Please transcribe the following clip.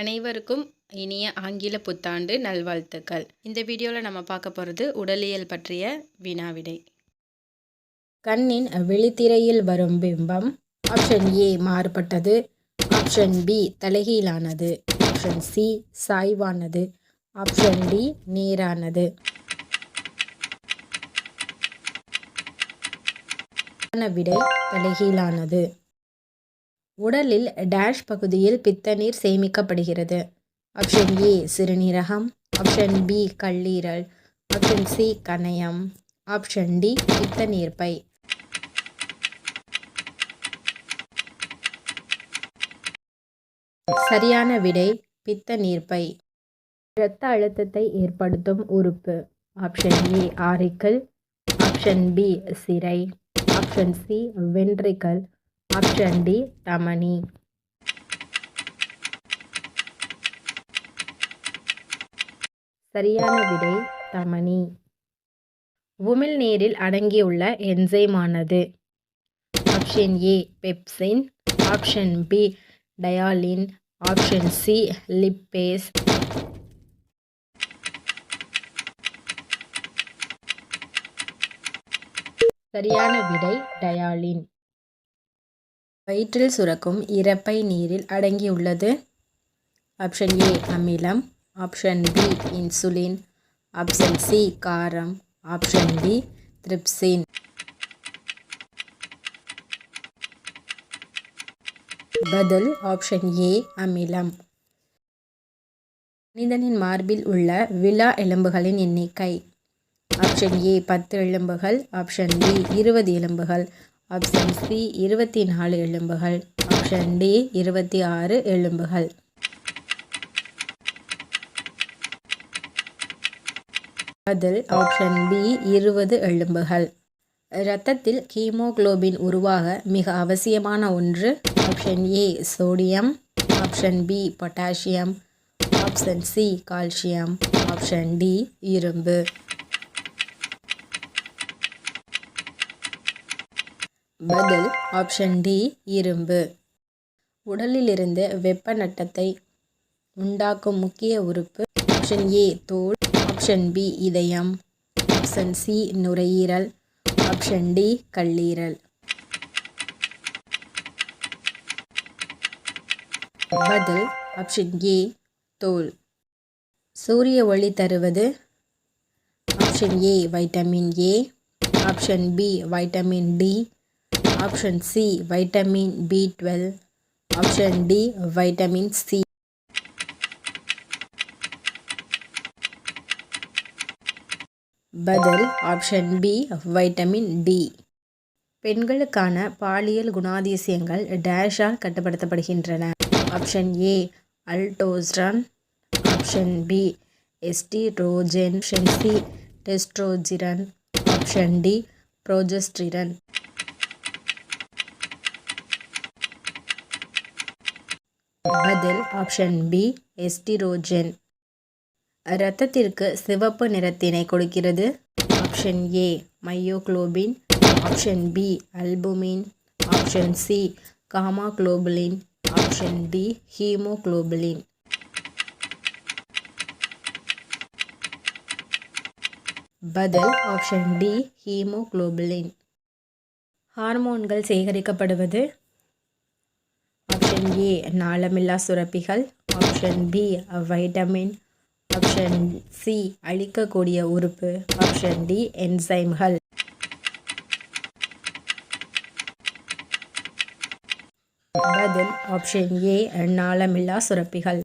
அனைவருக்கும் இனிய ஆங்கில புத்தாண்டு நல்வாழ்த்துக்கள். இந்த வீடியோவில் நம்ம பார்க்க போகிறது உடலியல் பற்றிய வினாவிடை. கண்ணின் விழித்திரையில் வரும் பிம்பம். ஆப்ஷன் ஏ மாறுபட்டது. ஆப்ஷன் பி தலைகீழானது. ஆப்ஷன் சி சாய்வானது. ஆப்ஷன் டி நேரானது. விடை தலைகீழானது. உடலில் டேஷ் பகுதியில் பித்தநீர் சேமிக்கப்படுகிறது. ஆப்ஷன் ஏ சிறுநீரகம். ஆப்ஷன் பி கல்லீரல். ஆப்ஷன் சி கணையம். ஆப்ஷன் டி பித்தநீர்ப்பை சரியான விடை பித்த நீர்ப்பை இரத்த அழுத்தத்தை ஏற்படுத்தும் உறுப்பு. Option A auricle option B சிரை option C ventricle option D தமனி சரியான விடை தமனி உமிழ்நீரில் அடங்கியுள்ள என்சைமானது option A pepsin option B ptyalin option C lipase சரியான விடை டயாலின் வயிற்றில் சுரக்கும் இறப்பை நீரில் அடங்கியுள்ளது. ஆப்ஷன் ஏ அமிலம். Option B insulin. Option C காரம். Option D trypsin. பதில் ஆப்ஷன் ஏ அமிலம். மனிதனின் மார்பில் உள்ள விழா எலும்புகளின் எண்ணிக்கை. ஆப்ஷன் ஏ பத்து எலும்புகள். ஆப்ஷன் பி இருபது எலும்புகள். ஆப்ஷன் சி இருபத்தி நாலு எலும்புகள். ஆப்ஷன் டி இருபத்தி ஆறு எலும்புகள். பதில் ஆப்ஷன் பி இருபது எலும்புகள். இரத்தத்தில் ஹீமோகுளோபின் உருவாக மிக அவசியமான ஒன்று option A sodium option B potassium option C calcium option D இரும்பு. பதில் ஆப்ஷன் டி இரும்பு. உடலிலிருந்து வெப்ப நட்டத்தை உண்டாக்கும் முக்கிய உறுப்பு ஆப்ஷன் ஏ தோல் ஆப்ஷன் பி இதயம். ஆப்ஷன் சி நுரையீரல். ஆப்ஷன் டி கல்லீரல். பதில் ஆப்ஷன் ஏ தோல். சூரிய ஒளி தருவது option A vitamin A option B vitamin D option C vitamin B twelve option D vitamin C பதில் ஆப்ஷன் பி வைட்டமின் டி பெண்களுக்கான பாலியல் குணாதிசயங்கள் டேஷால் கட்டுப்படுத்தப்படுகின்றன. Option A aldosterone option B estrogen option C testosterone option D progesterone அதில் option B எஸ்டிரோஜன் இரத்தத்திற்கு சிவப்பு நிறத்தினை கொடுக்கிறது. Option A myoglobin option B albumin option C gamma globulin option D haemoglobin பதில் ஆப்ஷன் டி ஹீமோக்ளோபுலின் ஹார்மோன்கள் சேகரிக்கப்படுவது ஆப்ஷன் ஏ நாளமில்லா சுரப்பிகள். Option B vitamin option C அழிக்கக்கூடிய உறுப்பு. ஆப்ஷன் டி என்சைம்கள் பதில் ஆப்ஷன் ஏ நாளமில்லா சுரப்பிகள்.